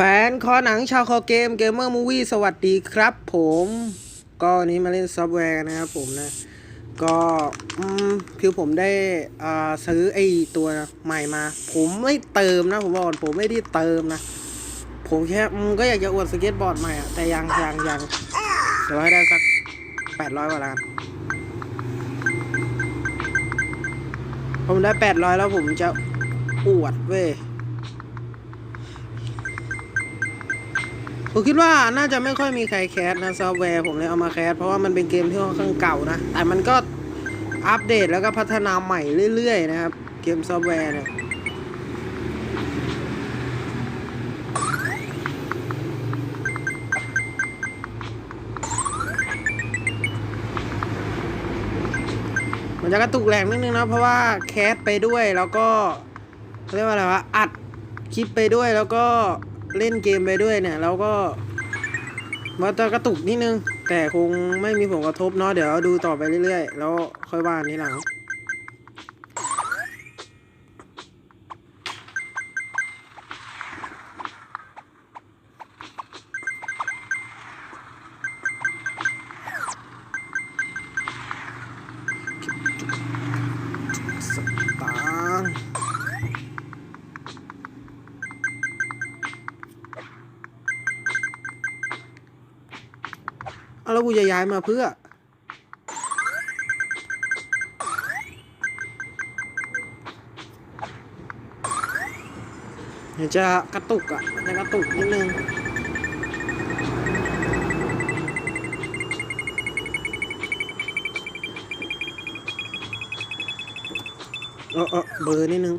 แฟนคอหนังชาวคอเกมเกมเมอร์มูวี่สวัสดีครับผมก็วันนี้มาเล่นซอฟต์แวร์นะครับผมนะ ก็คือผมได้ซื้อไอตัวใหม่มา ผมไม่เติมนะ ผมบอกผมไม่ได้เติมนะ ผมแค่ก็อยากจะอวดสเก็ตบอร์ดใหม่อะแต่ยังยังยังเดี๋ยวให้ได้สักแปดร้อยกว่าล้านผมได้แปดร้อยแล้วผมจะอวดเว้ย ผมคิดว่าน่าจะไม่ค่อยมีใครแคสนะซอฟต์แวร์ผมเลยเอามาแคสเพราะว่ามันเป็นเกมที่ค่อนข้างเก่านะ แต่มันก็อัปเดตแล้วก็พัฒนาใหม่เรื่อยๆนะครับ เกมซอฟต์แวร์เนี่ยมันจะกระตุกแรงนิดนึงนะเพราะว่าแคสไปด้วยแล้วก็เรียกว่าอะไรวะอัดคลิปไปด้วยแล้วก็ เล่นเกมไปด้วยเนี่ยเราก็มันจะกระตุกนิดนึง แต่คงไม่มีผลกระทบเนาะเดี๋ยวดูต่อไปเรื่อยๆ แล้วค่อยว่ากันทีหลัง กูจะย้ายมาเพื่อ เดี๋ยวจะกระตุกอะจะกระตุกนิดนึงเออเออเบอร์นิดนึง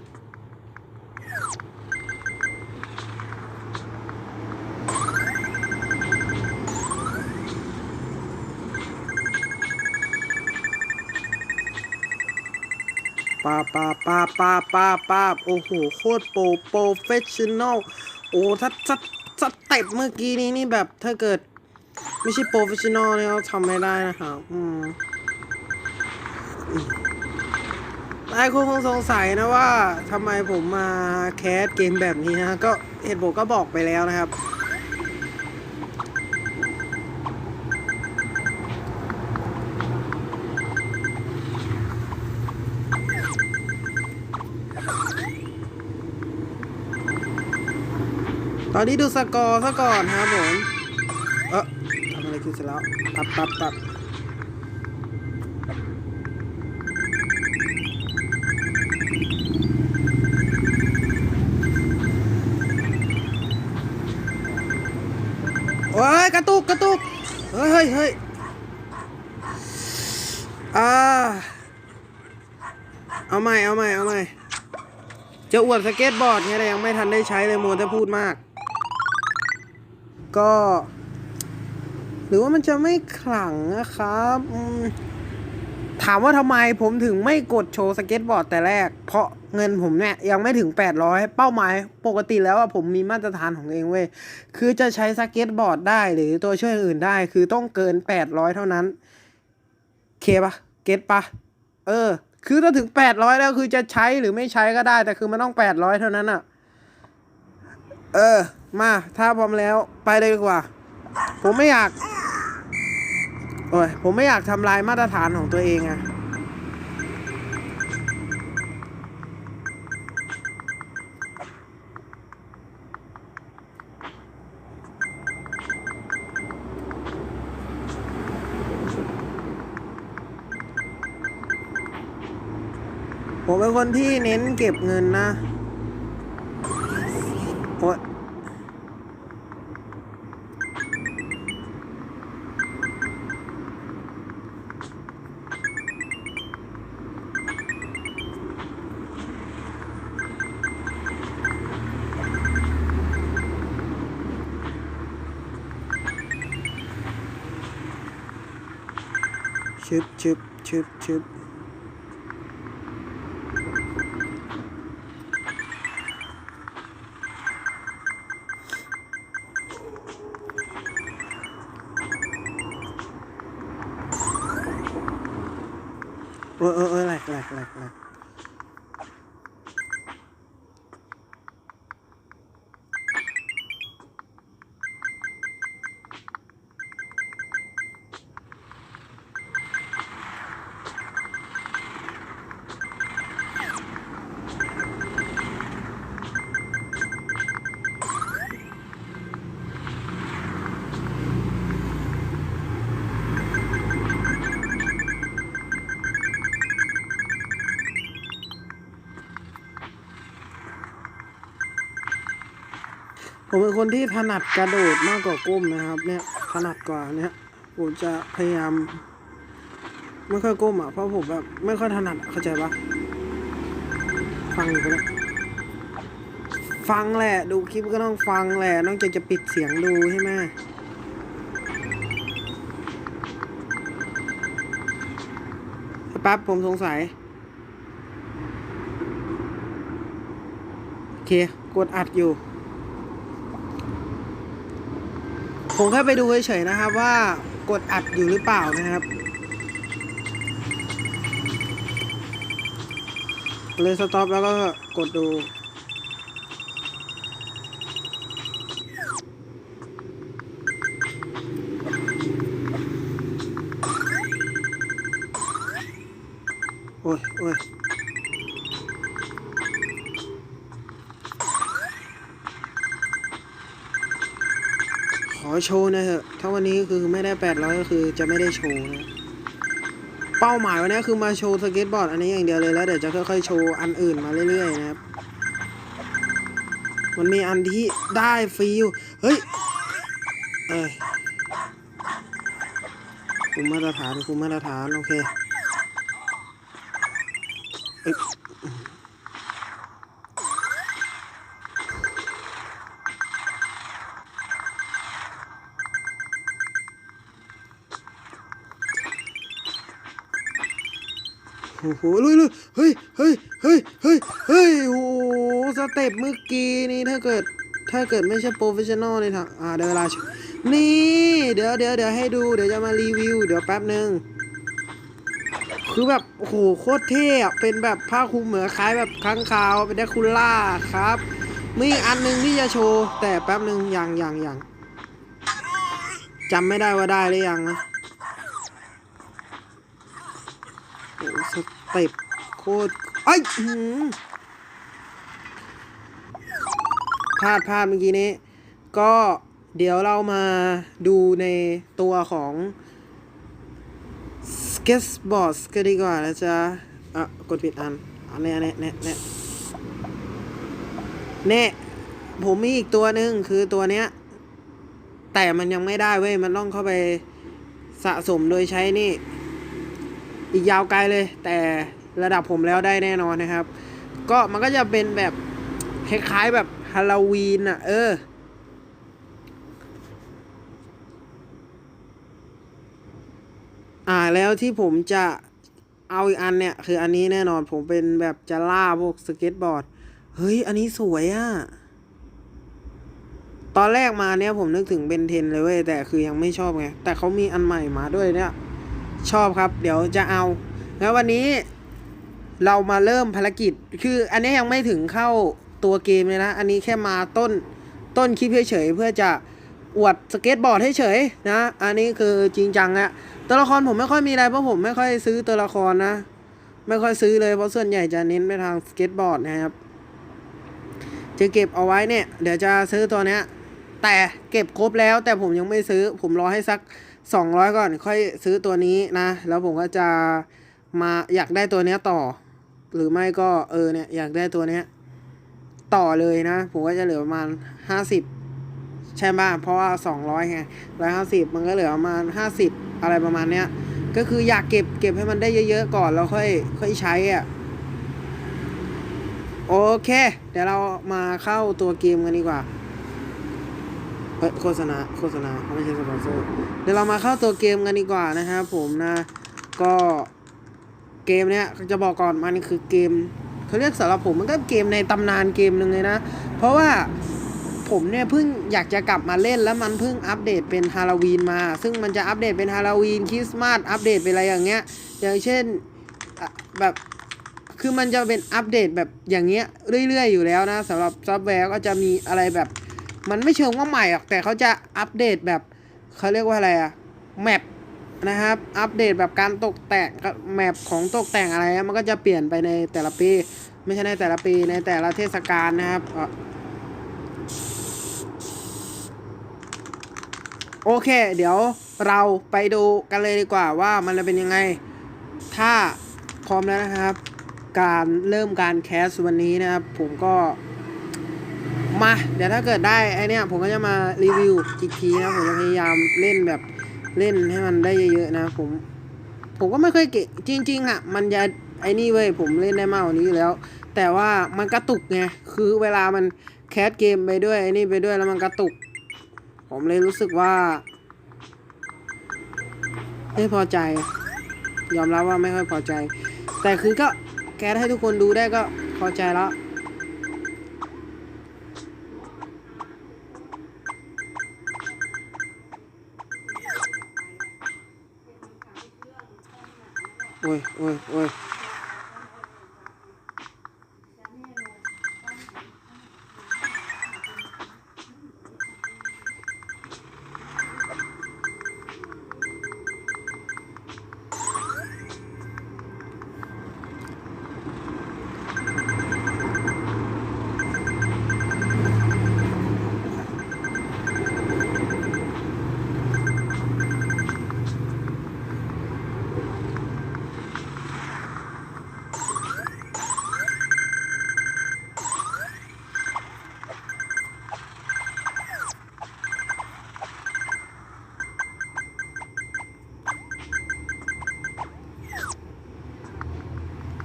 ปาปาปาปาปาปาโอ้โห โคตรโปรโปรเฟชชั่นอล โอ้ถ้าถ้าสเต็ปเมื่อกี้นี้นี่แบบถ้าเกิด ไม่ใช่โปรเฟชชั่นอลเนี่ยเราทำไม่ได้นะครับอืมหลายคนคงสงสัยนะว่าทำไมผมมาแคสเกมแบบนี้นะ ก็เหตุผลก็บอกไปแล้วนะครับ อนนี้ดูสกอร์ซะก่อนครับผมเออทำอะไรขึ้นเสร็จแล้วปับปับปับโอ้ยกระตุกกระตุกเฮ้ยเฮ้ยเฮ้ยอ่าเอาใหม่เอาใหม่เอาใหม่จะอวดสเก็ตบอร์ดไงแต่ยังไม่ทันได้ใช้เลยโมัวแต่พูดมาก ก็ หรือว่ามันจะไม่ขลังนะครับถามว่าทำไมผมถึงไม่กดโชว์สเก็ตบอร์ดแต่แรก เพราะเงินผมเนี่ยยังไม่ถึง 800 เป้าหมายปกติแล้วอะผมมีมาตรฐานของเองเว้ย คือจะใช้สเก็ตบอร์ดได้หรือตัวช่วยอื่นได้ คือต้องเกิน 800 เท่านั้น เคปะเก็ตปะเออ คือถ้าถึง 800 แล้วคือจะใช้หรือไม่ใช้ก็ได้ แต่คือมันต้อง 800 เท่านั้นอะเออ มาถ้าพร้อมแล้วไปเลยดีกว่า ผมไม่อยาก โอ้ย ผมไม่อยากทำลายมาตรฐานของตัวเองอะผมเป็นคนที่เน้นเก็บเงินนะโอ้ย ชึบชึบ ผมเป็นคนที่ถนัดกระโดดมากกว่าก้มนะครับ เนี่ยถนัดกว่าเนี่ยผมจะพยายามไม่ค่อยก้มอะเพราะผมแบบไม่ค่อยถนัดเข้าใจปะฟังอยู่ปะเนี่ยฟังแหละดูคลิปก็ต้องฟังแหละนอกจากจะปิดเสียงดูใช่ไหมแป๊บผมสงสัยโอเคกดอัดอยู่ ผมแค่ไปดูเฉยๆนะครับว่ากดอัดอยู่หรือเปล่านะครับ เลยสต็อปแล้วก็กดดูโอ้ยโอ้ย โชว์นะเถอะ ถ้าวันนี้คือไม่ได้800ก็คือจะไม่ได้โชว์นะ เป้าหมายวันนี้คือมาโชว์สเก็ตบอร์ดอันนี้อย่างเดียวเลยแล้วเดี๋ยวจะค่อยๆโชว์อันอื่นมาเรื่อยๆนะครับ มันมีอันที่ได้ฟรีอยู่เฮ้ย เอ้ยคุมมาตรฐานคุมมาตรฐาน โอเค อ้โอ้โหลุยลุยเฮ้ยเฮ้ยเฮ้ยเฮ้ยเฮ้ยโอ้โหสเต็ปเมื่อกี้นี่ถ้าเกิดถ้าเกิดไม่ใช่โปรเฟชชั่นอลในทางอ่าเดี๋ยวเวลานี่เดี๋ยวเดี๋ยวเดี๋ยวให้ดูเดี๋ยวจะมารีวิว เดี๋ยวแป๊บหนึ่งคือแบบโอ้โหโคตรเท่อะเป็นแบบผ้าคลุมเหมือนคล้ายแบบค้างคาวเป็นแดคูล่าครับ มีอันหนึงที่จะโชว์ แต่แป๊บหนึ่งยังยังยังจำไม่ได้ว่าได้หรือยังนะโอ้โหส เต็ปโคตรไอ้พลาดพลาดเมื่อกี้นี้ ก็เดี๋ยวเรามาดูในตัวของ Sketchboard ก็ดีกว่านะจ๊ะอะกดผิดอันอันนี้อันนี้เน่เน่เน่ผมมีอีกตัวหนึ่งคือตัวเนี้ย แต่มันยังไม่ได้เว้ย มันต้องเข้าไปสะสมโดยใช้นี่ อีกยาวไกลเลย แต่ระดับผมแล้วได้แน่นอนนะครับ ก็มันก็จะเป็นแบบคล้ายๆแบบฮาโลวีนอะ เออ อ่าแล้วที่ผมจะเอาอีกอันเนี่ย คืออันนี้แน่นอนผมเป็นแบบจะล่าพวกสเก็ตบอร์ด เฮ้ย อันนี้สวยอะ่ะ ตอนแรกมาเนี่ยผมนึกถึงเบนเทนเลยเว้ย แต่คือยังไม่ชอบไง แต่เขามีอันใหม่มาด้วยเนี่ย ชอบครับ เดี๋ยวจะเอา แล้ววันนี้เรามาเริ่มภารกิจ คืออันนี้ยังไม่ถึงเข้าตัวเกมเลยนะ อันนี้แค่มาต้นต้นคลิปเฉยๆเพื่อจะอวดสเก็ตบอร์ดให้เฉยนะ อันนี้คือจริงจังอะตัวละครผมไม่ค่อยมีอะไรเพราะผมไม่ค่อยซื้อตัวละครนะ ไม่ค่อยซื้อเลยเพราะส่วนใหญ่จะเน้นไปทางสเก็ตบอร์ดนะครับ จะเก็บเอาไว้เนี่ย เดี๋ยวจะซื้อตัวเนี้ย แต่เก็บครบแล้วแต่ผมยังไม่ซื้อ ผมรอให้สัก สองร้อยก่อนค่อยซื้อตัวนี้นะ แล้วผมก็จะมาอยากได้ตัวเนี้ยต่อ หรือไม่ก็เออเนี่ยอยากได้ตัวเนี้ยต่อเลยนะ ผมก็จะเหลือประมาณห้าสิบใช่ไหมเพราะว่าสองร้อยไงร้อยห้าสิบมันก็เหลือประมาณห้าสิบอะไรประมาณเนี้ยก็คืออยากเก็บเก็บให้มันได้เยอะๆก่อนแล้วค่อยค่อยใช้อะโอเค เดี๋ยวเรามาเข้าตัวเกมกันดีกว่า เฮ้ยโฆษณาโฆษณาเขาไม่ใช่สปอนเซอร์เดี๋ยวเรามาเข้าตัวเกมกันดีกว่านะครับผมนะก็เกมเนี้ยจะบอกก่อนมันคือเกมเขาเรียกสำหรับผมมันก็เกมในตำนานเกมหนึ่งเลยนะ เพราะว่าผมเนี่ยเพิ่งอยากจะกลับมาเล่นแล้วมันเพิ่งอัปเดตเป็นฮาโลวีนมา ซึ่งมันจะอัปเดตเป็นฮาโลวีนคริสต์มาสอัปเดตเป็นอะไรอย่างเงี้ย อย่างเช่นแบบคือมันจะเป็นอัปเดตแบบอย่างเงี้ยเรื่อยๆอยู่แล้วนะสำหรับซอฟต์แวร์ก็จะมีอะไรแบบ มันไม่เชิงว่าใหม่หรอกแต่เขาจะอัปเดตแบบเขาเรียกว่าอะไรอะแมปนะครับ อัปเดตแบบการตกแต่งแมปของตกแต่งอะไรมันก็จะเปลี่ยนไปในแต่ละปี ไม่ใช่ในแต่ละปีในแต่ละเทศกาลนะครับโอเค เดี๋ยวเราไปดูกันเลยดีกว่าว่ามันจะเป็นยังไง ถ้าพร้อมแล้วนะครับ การเริ่มการแคสวันนี้นะครับ ผมก็ มา เดี๋ยวถ้าเกิดได้ไอเนี้ยผมก็จะมารีวิวอีกทีนะผมจะพยายามเล่นแบบเล่นให้มันได้เยอะๆนะ ผม ผมก็ไม่เคยเก่งจริง ๆ อะ มันจะไอ้นี่เว้ยผมเล่นได้มากกว่านี้อยู่แล้ว แต่ว่ามันกระตุกไงคือเวลามันแคสเกมไปด้วยไอ้นี่ไปด้วยแล้วมันกระตุก ผมเลยรู้สึกว่าไม่พอใจ ยอมรับว่าไม่ค่อยพอใจ แต่คือก็แคสให้ทุกคนดูได้ก็พอใจแล้ว 喂喂喂。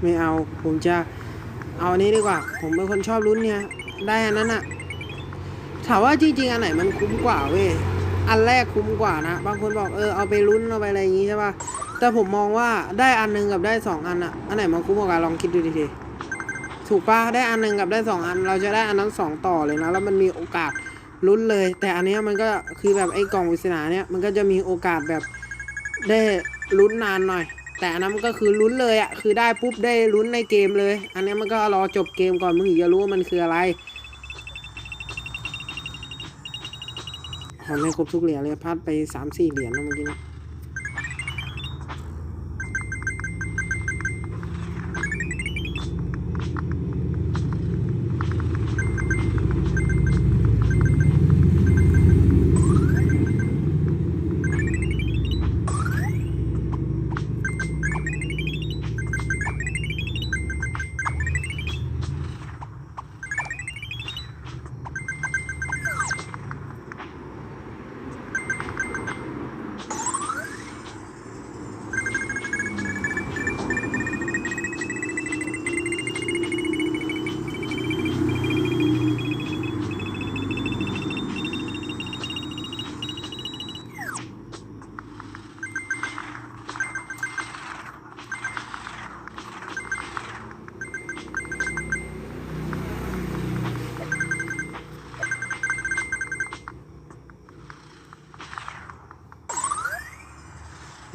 ไม่เอา ผมจะเอาอันนี้ดีกว่า ผมเป็นคนชอบลุ้นเนี่ย ได้อันนั้นอะถามว่าจริงๆ อันไหนมันคุ้มกว่าเว้ย อันแรกคุ้มกว่านะ บางคนบอกเออเอาไปลุ้นเอาไปอะไรอย่างงี้ใช่ป่ะ แต่ผมมองว่าได้อันหนึงกับได้สองอันอะอันไหนมันคุ้มกว่ากันลองคิดดูดีๆถูกป่ะ ได้อันหนึงกับได้สองอัน เราจะได้อันนั้นสองต่อเลยนะ แล้วมันมีโอกาสลุ้นเลย แต่อันนี้มันก็คือแบบไอ้กล่องวิศนาเนี่ย มันก็จะมีโอกาสแบบได้ลุ้นนานหน่อย แต่อันนั้นมันก็คือลุ้นเลยอะคือได้ปุ๊บได้ลุ้นในเกมเลย อันนี้มันก็รอจบเกมก่อนมึงถึงจะรู้ว่ามันคืออะไรผมไม่ครบทุกเหรียญเลยพลาดไปสามสี่เหรียญแล้วเมื่อกี้นะ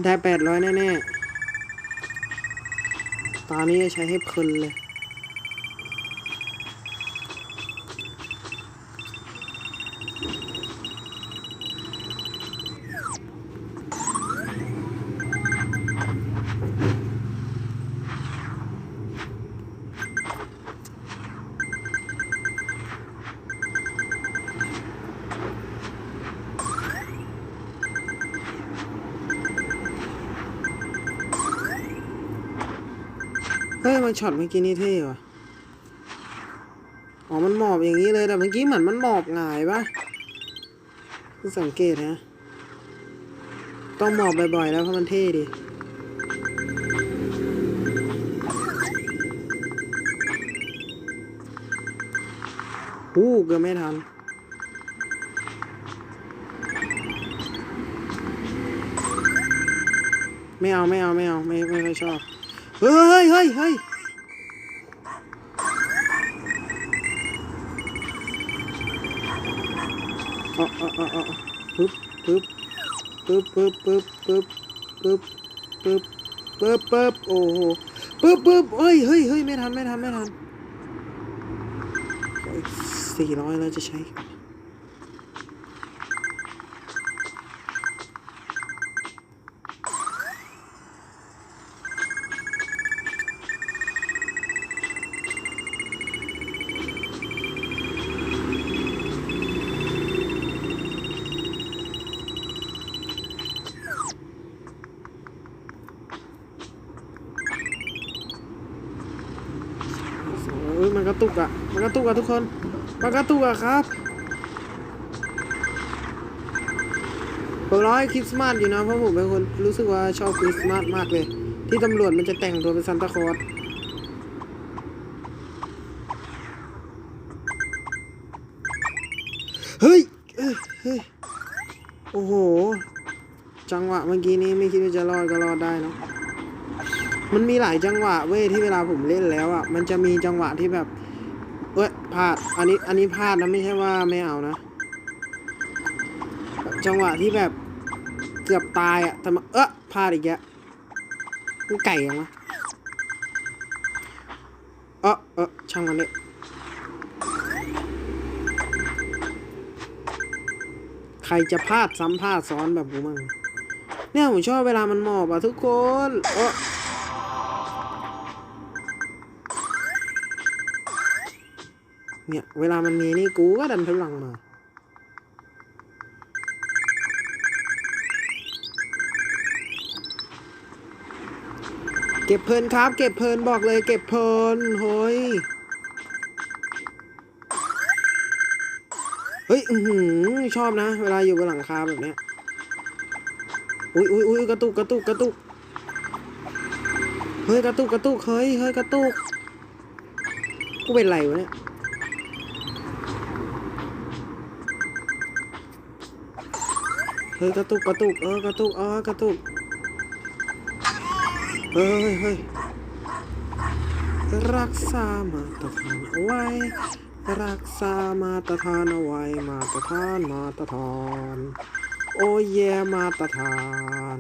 ได้แปดร้อยแน่ๆ ตอนนี้จะใช้ให้เพลินเลย ช็อตเมื่อกี้นี่เท่ว่ะ อ๋อ มันหมอบอย่างนี้เลย แต่เมื่อกี้เหมือนมันหมอบหงายปะเพิ่งสังเกตนะ ต้องหมอบบ่อยๆ แล้วเพราะมันเท่ดีอู้เกือบไม่ทันไม่เอาไม่เอาไม่เอาไม่ไม่ค่ชอบ เฮ้ยเฮ้ยเฮ้ย อาเอาเอาเอปึ๊บปึ๊บปึ๊บปึ๊บปึ๊บปึ๊บปึ๊บปึ๊บปึ๊บปึ๊บโอ้โหปึ๊บปึ๊บเฮ้ยเฮ้ยเฮ้ยไม่ทันไม่ทันไม่ทันอีกสี่ร้อยแล้วจะใช้ เอะทุกคนปากกาตุกอะครับผมร้อยคริสต์มาสอยู่นะเพราะผมเป็นคนรู้สึกว่าชอบคริสต์มาสมากเลย ที่ตำรวจมันจะแต่งตัวเป็นซานตาคลอสเฮ้ยเอ้ยเฮ้ยโอ้โห จังหวะเมื่อกี้นี้ไม่คิดว่าจะรอดก็รอดได้เนะมันมีหลายจังหวะเว้ยที่เวลาผมเล่นแล้วอะมันจะมีจังหวะที่แบบ ลาด อันนี้อันนี้พลาดนะไม่ใช่ว่าไม่เอานะ จังหวะที่แบบเกือบตายอะแต่มาเออพลาดอีกแล้วมันไก่ยังวะเออเออช่างมันเลยใครจะพลาดซ้ำพลาดซ้อนแบบกูมั่งเนี่ยผมชอบเวลามันหมอบอะทุกคนเออ เนี่ย เวลามันมีนี่กูก็ดันทุลังมาเก็บเพลินครับ เก็บเพลินบอกเลย เก็บเพลินเฮ้ยเฮ้ยอือชอบนะ เวลาอยู่บนหลังคาแบบเนี้ยอุ้ยอุ้ยอุ้ยกระตุกกระตุกกระตุกเฮ้ยกระตุกกระตุกเฮ้ยเฮ้ยกระตุกกูเป็นไรวะเนี่ย เฮ้ยกระตุกกระตุกเออกระตุกเออกระตุกเฮ้ยเฮ้ยรักษามาตรฐานเอาไว้ รักษามาตรฐานเอาไว้มาตรฐานมาตรฐานโอ้ยแย่มาตรฐาน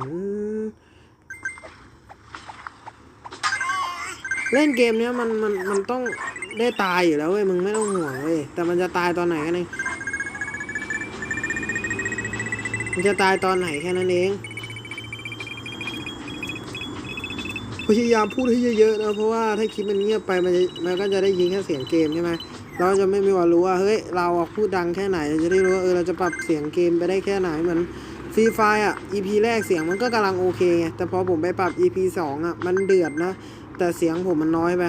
เล่นเกมเนี้ยมันมันมันต้องได้ตายอยู่แล้วเว้ยมึงไม่ต้องห่วงเว้ยแต่มันจะตายตอนไหนกันเอง มันจะตายตอนไหนแค่นั้นเองพยายามพูดให้เยอะๆนะเพราะว่าถ้าคลิปมันเงียบไปมันจะมันก็จะได้ยินแค่เสียงเกมใช่ไหมเราจะไม่มีวันรู้ว่าเฮ้ยเราอะพูดดังแค่ไหนจะได้รู้ว่าเออเราจะปรับเสียงเกมไปได้แค่ไหนเหมือนฟรีไฟอะ EP แรกเสียงมันก็กำลังโอเคไงแต่พอผมไปปรับ EP สองอะมันเดือดนะ แต่เสียงผมมันน้อยไป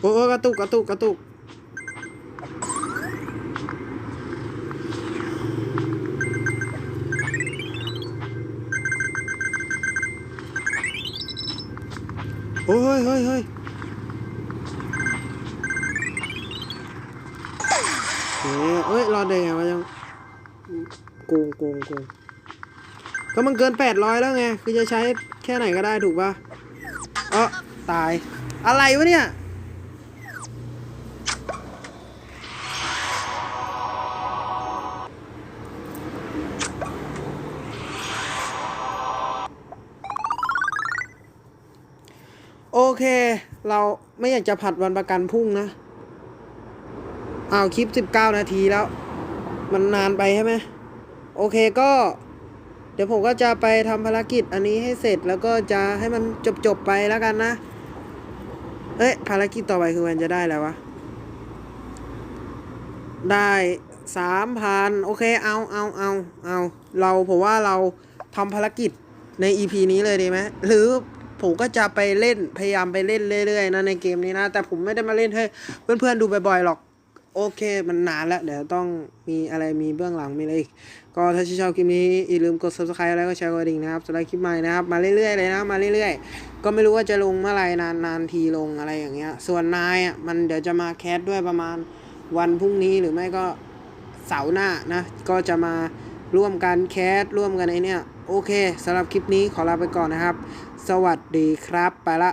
โอ้กระตุกกระตุกกระตุกโอ้ยเฮ้ยเฮ้ยเฮ้ยเอ้ยรอดได้ไงวะยังโกงโกงโกงก็มันเกินแปดร้อยแล้วไง คือจะใช้แค่ไหนก็ได้ถูกปะเออตาย อะไรวะเนี่ย เราไม่อยากจะผัดวันประกันพรุ่งนะเอาคลิป19นาทีแล้ว มันนานไปใช่ไหมโอเคก็ เดี๋ยวผมก็จะไปทำภารกิจอันนี้ให้เสร็จแล้วก็จะให้มันจบๆไปแล้วกันนะเอ้ยภารกิจต่อไปคือมันจะได้แล้ววะ ได้สามพันโอเคเอาเอาเอาเอาเราผมว่าเราทำภารกิจใน EP นี้เลยดีไหมหรือ ผมก็จะไปเล่นพยายามไปเล่นเรื่อยๆนะในเกมนี้นะ แต่ผมไม่ได้มาเล่นให้เพื่อนๆดูบ่อยๆหรอกโอเคมันนานแล้วเดี๋ยวต้องมีอะไรมีเบื้องหลังมีอะไรอีก ก็ถ้าชอบคลิปนี้อย่าลืมกด subscribe แล้วก็แชร์กระดิ่งนะครับสำหรับคลิปใหม่นะครับ มาเรื่อยๆเลยนะมาเรื่อยๆ ก็ไม่รู้ว่าจะลงเมื่อไหร่นานนานทีลงอะไรอย่างเงี้ย ส่วนนายอะมันเดี๋ยวจะมาแคสด้วยประมาณวันพรุ่งนี้หรือไม่ก็เสาร์หน้านะ ก็จะมาร่วมกันแคสร่วมกันไอเนี่ยโอเคสำหรับคลิปนี้ขอลาไปก่อนนะครับ สวัสดีครับ ไปละ